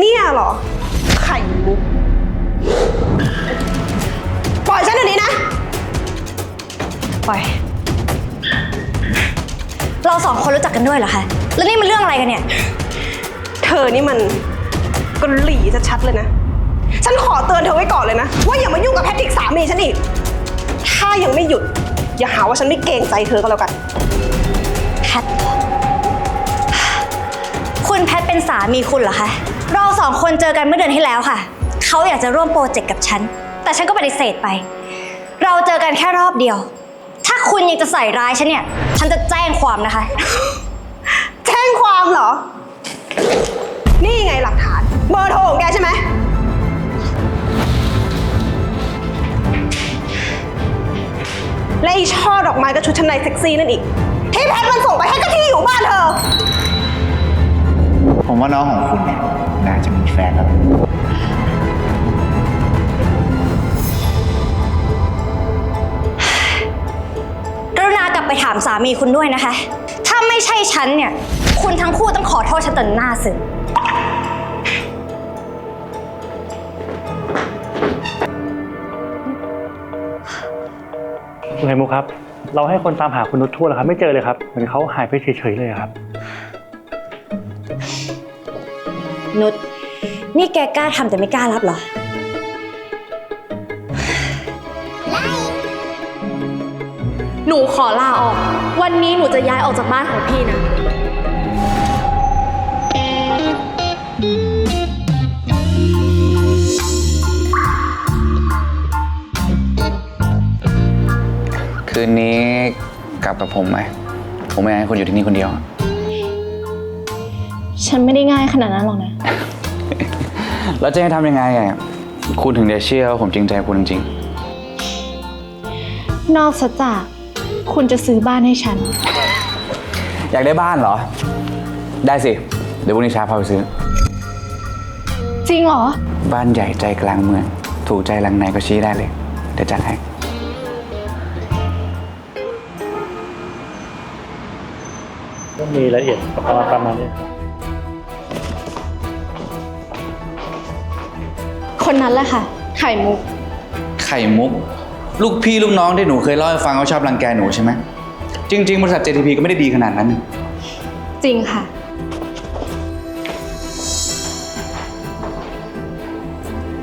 เนี่ยเหรอ ไข่มุก ปล่อยฉันเดี๋ยวนี้นะ ปล่อย เราสองคนรู้จักกันด้วยเหรอคะ แล้วนี่มันเรื่องอะไรกันเนี่ย เธอนี่มันกหลีชัดๆเลยนะ ฉันขอเตือนเธอไว้ก่อนเลยนะ ว่าอย่ามายุ่งกับแพทริกสามีฉันอีก ถ้ายังไม่หยุด อย่าหาว่าฉันไม่เกรงใจเธอก็แล้วกัน แพท คุณแพทเป็นสามีคุณเหรอคะ เราสองคนเจอกันเมื่อเดือนที่แล้วค่ะ เขาอยากจะร่วมโปรเจกต์กับฉัน แต่ฉันก็ปฏิเสธไป เราเจอกันแค่รอบเดียว ถ้าคุณยังจะใส่ร้ายฉันเนี่ย ฉันจะแจ้งความนะคะ แจ้งความเหรอ นี่ไงหลักฐาน เบอร์โทรของแกใช่ไหม และอีช่อดอกไม้กับชุดชั้นในเซ็กซี่นั่นอีก ที่แพทมันส่งไปให้กับที่อยู่บ้านเธอ ผมว่าน้องของคุณเนี่ยน่าจะมีแฟนแล้ว กรุณากลับไปถามสามีคุณด้วยนะคะ ถ้าไม่ใช่ฉันเนี่ย คุณทั้งคู่ต้องขอโทษฉันต่อหน้าสื่อ คุณไข่มุกครับ เราให้คนตามหาคุณนุชทั่วแล้วครับ ไม่เจอเลยครับ เหมือนเขาหายไปเฉยๆเลยอะครับ นุชนี่แกกล้าทำแต่ไม่กล้ารับเหรอ หนูขอลาออก วันนี้หนูจะย้ายออกจากบ้านของพี่นะ คืนนี้กลับกับผมไหม ผมไม่อยากให้คุณอยู่ที่นี่คนเดียวอะ ฉันไม่ได้ง่ายขนาดนั้นหรอกนะ แล้วจะให้ทำยังไงอะคุณถึงจะเชื่อว่าผมจริงใจคุณจริงนอกจากคุณจะซื้อบ้านให้ฉัน ๆอยากได้บ้านเหรอ ได้สิ เดี๋ยวพรุ่งนี้เช้าพาไปซื้อ จริงเหรอ บ้านใหญ่ใจกลางเมือง ถูกใจหลังไหนก็ชี้ได้เลย เดี๋ยวจัดให้ ก็มีรายละเอียดประมาณประมาณนี้ค นนั้นแหละค่ะ ไข่มุก ไข่มุก ลูกพี่ลูกน้องที่หนูเคยเล่าให้ฟังเขาชอบรังแกหนูใช่ไหมจริง ๆ บริษัท JTP ก็ไม่ได้ดีขนาดนั้นจริงค่ะ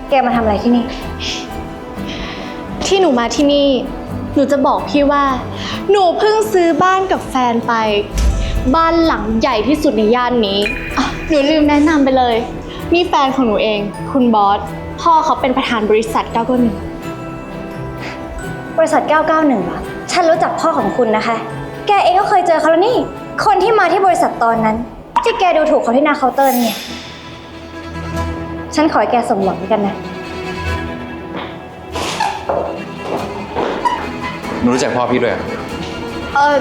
แกมาทำอะไรที่นี่ ที่หนูมาที่นี่ หนูจะบอกพี่ว่า หนูเพิ่งซื้อบ้านกับแฟนไป บ้านหลังใหญ่ที่สุดในย่านนี้อะหนูลืมแนะนำไปเลย นี่แฟนของหนูเอง คุณบอส พ่อเขาเป็นประธานบริษัท991บริษัท 991เหรอฉันรู้จักพ่อของคุณนะคะ แกเองก็เคยเจอเขาแล้วนี่ คนที่มาที่บริษัทตอนนั้น ที่แกดูถูกเขาที่หน้าเคาน์เตอร์เนี่ย ฉันขอให้แกสมหวังด้วยกันนะ หนูรู้จักพ่อพี่ด้วยเหรอเออ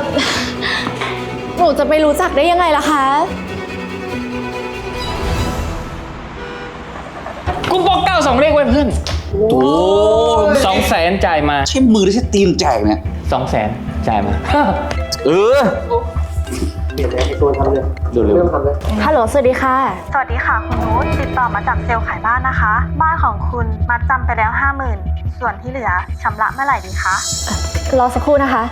หนูจะไปรู้จักได้ยังไงล่ะคะ กูปอกเก้า สองเลขไว้เพื่อนโอ้สองแสนจ่ายมาใช้มือหรือใช้ตีนแจกเนี่ยสองแสนจ่ายมา เออฮัลโหล สวัสดีค่ะ สวัสดีค่ะคุณนุชติดต่อมาจากเซลล์ขายบ้านนะคะ บ้านของคุณมัดจำไปแล้ว 50,000 ส่วนที่เหลือชำระเมื่อไหร่ดีคะรอสักครู่นะคะ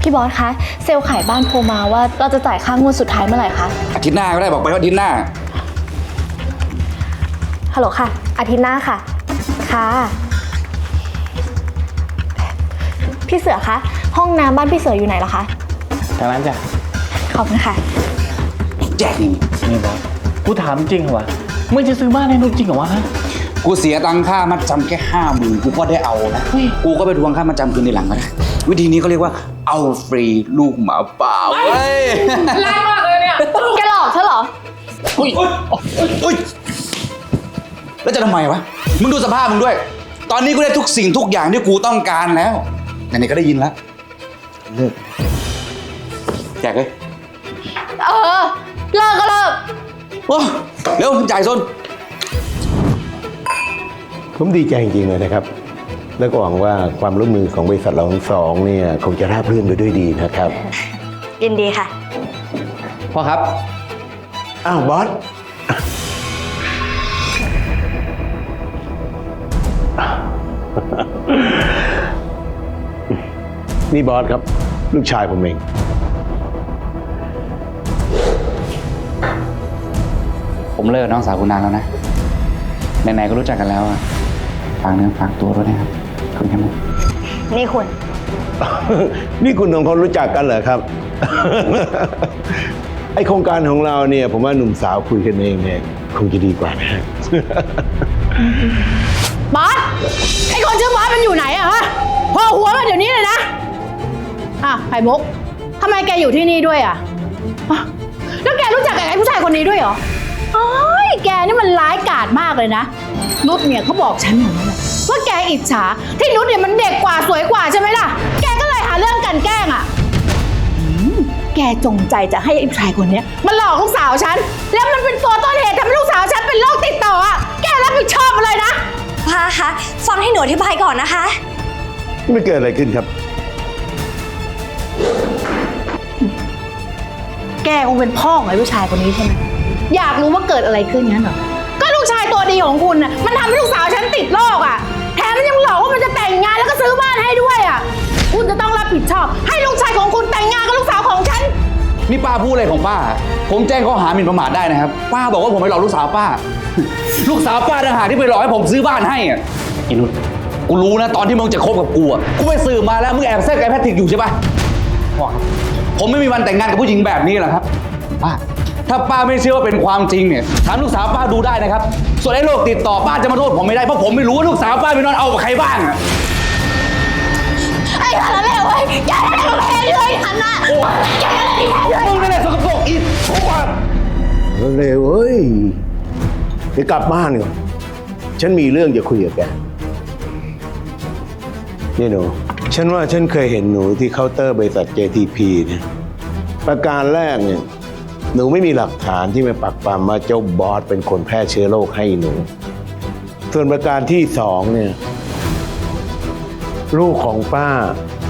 พี่บอสคะ เซลล์ขายบ้านโทรมาว่าเราจะจ่ายค่างวดสุดท้ายเมื่อไหร่คะ อาทิตย์หน้าก็ได้บอกไปว่าอาทิตย์หน้า ฮัลโหลค่ะ อาทิตย์หน้าค่ะ ค่ะ พี่เสือคะ ห้องน้ำบ้านพี่เสืออยู่ไหนล่ะคะ ทางนั้นจ้ะขอบคุณค่ะ แจกนี่นี่บอสกูถามจริงเหรอวะมึงจะซื้อบ้านให้นุชจริงเหรอวะฮะ กูเสียตังค่ามัดจำแค่ห้าหมื่นกูก็ได้เอานะกูก็ไปทวงค่ามัดจำคืนในหลังก็ได้วิธีนี้เขาเรียกว่าเอาฟรีลูกหมาเปล่าเว้ย แรงมากเลยเนี่ย แกหลอกฉันเหรอ อุ้ยอุ้ย แล้วจะทำไมวะ มึงดูสภาพมึงด้วย ตอนนี้กูได้ทุกสิ่งทุกอย่างที่กูต้องการแล้วไหนๆก็ได้ยินแล้ว เลิกแจกเลยเออ เลิกก็เลิก โอ้เร็วจ่ายส้น ผมดีใจจริงๆเลยนะครับ แล้วก็หวังว่าความร่วมมือของบริษัทเราทั้งสองเนี่ยคงจะราบรื่นไปด้วยดีนะครับ ยินดีค่ะ พ่อครับ อ้าวบอส นี่บอสครับ ลูกชายผมเอง ผมเลิกน้องสาวคุณนานแล้วนะ ไหนๆก็รู้จักกันแล้วอะฝากเนื้อฝากตัวด้วยนะครับคุณแครับนี่คุณ นี่คุณของคนรู้จักกันเหรอครับ ไอโครงการของเราเนี่ย ผมว่าหนุ่มสาวคุยกันเองเนี่ยคงจะดีกว่านะะ บอสไอ้คนชื่อบอสมันอยู่ไหนอะฮะพอหัวมันเดี๋ยวนี้เลยนะอะไข่มุกทำไมแกอยู่ที่นี่ด้วยอะอะแล้วแกรู้จักกับไอ้ผู้ชายคนนี้ด้วยเหรอโอ้ยแกนี่มันร้ายกาจมากเลยนะนุชเนี่ยเขาบอกฉันเหมือนกันว่าแกอิจฉาที่นุชเนี่ยมันเด็กกว่าสวยกว่าใช่ไหมล่ะ แกก็เลยหาเรื่องกลันแกล้งอะอืมแกจงใจจะให้ไอ้ผู้ชายคนเนี้ยมันหลอกลูกสาวฉัน ให้หนูอธิบายก่อนนะคะ ไม่เกิดอะไรขึ้นครับ แกคงเป็นพ่อของไอ้ผู้ชายคนนี้ใช่ไหมอยากรู้ว่าเกิดอะไรขึ้นงั้นเหรอ ก็ลูกชายตัวดีของคุณน่ะ มันทำให้ลูกสาวฉันติดโรคอะ แถมมันยังหลอกว่ามันจะแต่งงานแล้วก็ซื้อบ้านให้ด้วยอะ คุณจะต้องรับผิดชอบ ให้ลูกชายของคุณแต่งงานกับลูกสาวของฉัน นี่ป้าพูดอะไรของป้า ผมแจ้งข้อหาหมิ่นประมาทได้นะครับ ป้าบอกว่าผมไปหลอกลูกสาวป้า ลูกสาวป้าต่างหากที่ไปหลอกให้ผมซื้อบ้านให้อะไอ้นุชกูรู้นะตอนที่มึงจะคบกับกูอะกูไปสืบมาแล้วมึงแอบแทรกไอ้แพทริกอยู่ใช่ปะพ่อครับผมไม่มีวันแต่งงานกับผู้หญิงแบบนี้หรอกครับป้าถ้าป้าไม่เชื่อว่าเป็นความจริงเนี่ยถามลูกสาวป้าดูได้นะครับ ส่วนไอ้โรคติดต่อป้าจะมาโทษผมไม่ได้เพราะผมไม่รู้ว่าลูกสาวป้าไปนอนเอากับใครบ้างอะไอ้ขนาดเลวเว้ยแกนั่นแหละแกเลยหันหน้าแกนั่นแหละที่แกเลยมึงนี่นแหละสกปรกอีกเร็วเอ้ยเดี๋ยวกลับบ้านก่อนฉันมีเรื่องจะคุยกับแก นี่หนู ฉันว่าฉันเคยเห็นหนูที่เคาน์เตอร์บริษัท JTP เนี่ยประการแรกเนี่ยหนูไม่มีหลักฐานที่มาปักปำว่าเจ้าบอสเป็นคนแพร่เชื้อโรคให้หนู ส่วนประการที่สองเนี่ยลูกของป้า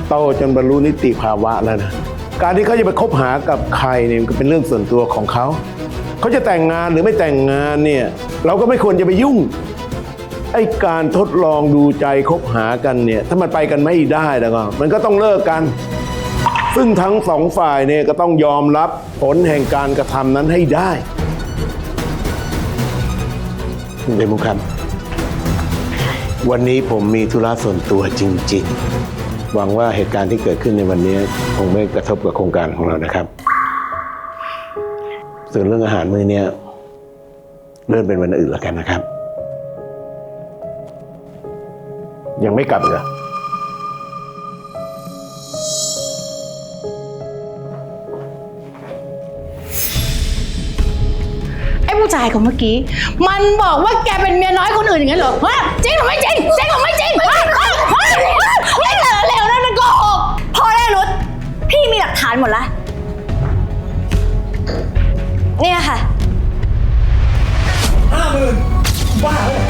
โตจนบรรลุนิติภาวะแล้วนะการที่เขาจะไปคบหากับใครเนี่ยมันก็เป็นเรื่องส่วนตัวของเขา เขาจะแต่งงานหรือไม่แต่งงานเนี่ย เราก็ไม่ควรจะไปยุ่ง ไอ้การทดลองดูใจคบหากันเนี่ยถ้ามันไปกันไม่ได้แล้วก็มันก็ต้องเลิกกัน ซึ่งทั้งสองฝ่ายเนี่ยก็ต้องยอมรับผลแห่งการกระทำนั้นให้ได้เดมุครับ วันนี้ผมมีธุระส่วนตัวจริง ๆ หวังว่าเหตุการณ์ที่เกิดขึ้นในวันนี้คงไม่กระทบกับโครงการของเรานะครับ ส่วนเรื่องอาหารมื้อเนี้ยเลื่อนเป็นวันอื่นแล้วกันนะครับ ยังไม่กลับเหรอไอ้ผู้ชายคนเมื่อกี้ มันบอกว่าแกเป็นเมียน้อยคนอื่นอย่างนั้นเหรอฮะจริงหรือไม่จริงจริงหรือไม่จริงฮะฮะฮะไอ้เหลอเลวนั่นมันโกหกพอได้นุชพี่มีหลักฐานหมดละเนี่ยค่ะพ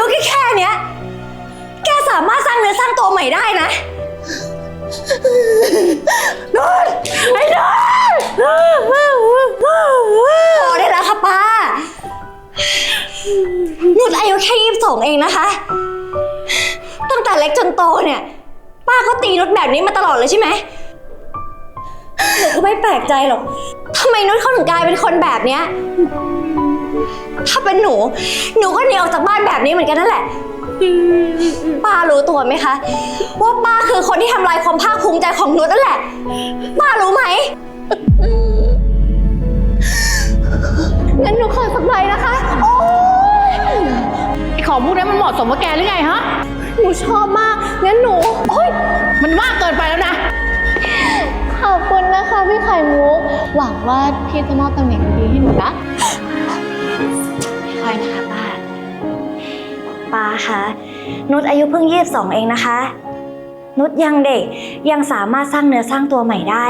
ยุแค่แค่เนี้ย แกสามารถสร้างเนื้อสร้างตัวใหม่ได้นะนุชไอ้นุชพอได้แล้วค่ะป้านุชอายุแค่ยี่สิบสองเองนะคะแต่เล็กจนโตเนี่ย ป้าก็ตีนุชแบบนี้มาตลอดเลยใช่ไหมหนูก็ไม่แปลกใจหรอกทำไมนุชเขาถึงกลายเป็นคนแบบเนี้ย ถ้าเป็นหนู หนูก็หนีออกจากบ้านแบบนี้เหมือนกันนั่นแหละ ป้ารู้ตัวไหมคะ ว่าป้าคือคนที่ทำลายความภาคภูมิใจของนุชนั่นแหละ ป้ารู้ไหมงั้นหนูขอสักใบนะคะ โอ๊ยไอ้ของพวกนี้มันเหมาะสมกับแกหรือไงฮะ หนูชอบมาก งั้นหนู โอ๊ย มันมากเกินไปแล้วนะ ขอบคุณนะคะพี่ไข่มุก หวังว่าพี่จะมอบตำแหน่งดีๆให้หนูนะ ค่อยนะคะป้าป้าคะนุชอายุเพิ่งยี่สิบสองเองนะคะ นุชยังเด็กยังสามารถสร้างเนื้อสร้างตัวใหม่ได้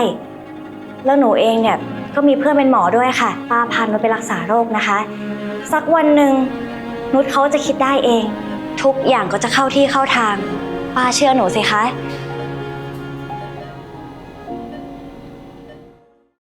แล้วหนูเองเนี่ยก็มีเพื่อนเป็นหมอด้วยค่ะ ป้าพานุชไปรักษาโรคนะคะ สักวันหนึ่งนุชเขาจะคิดได้เอง ทุกอย่างก็จะเข้าที่เข้าทาง ป้าเชื่อหนูสิคะ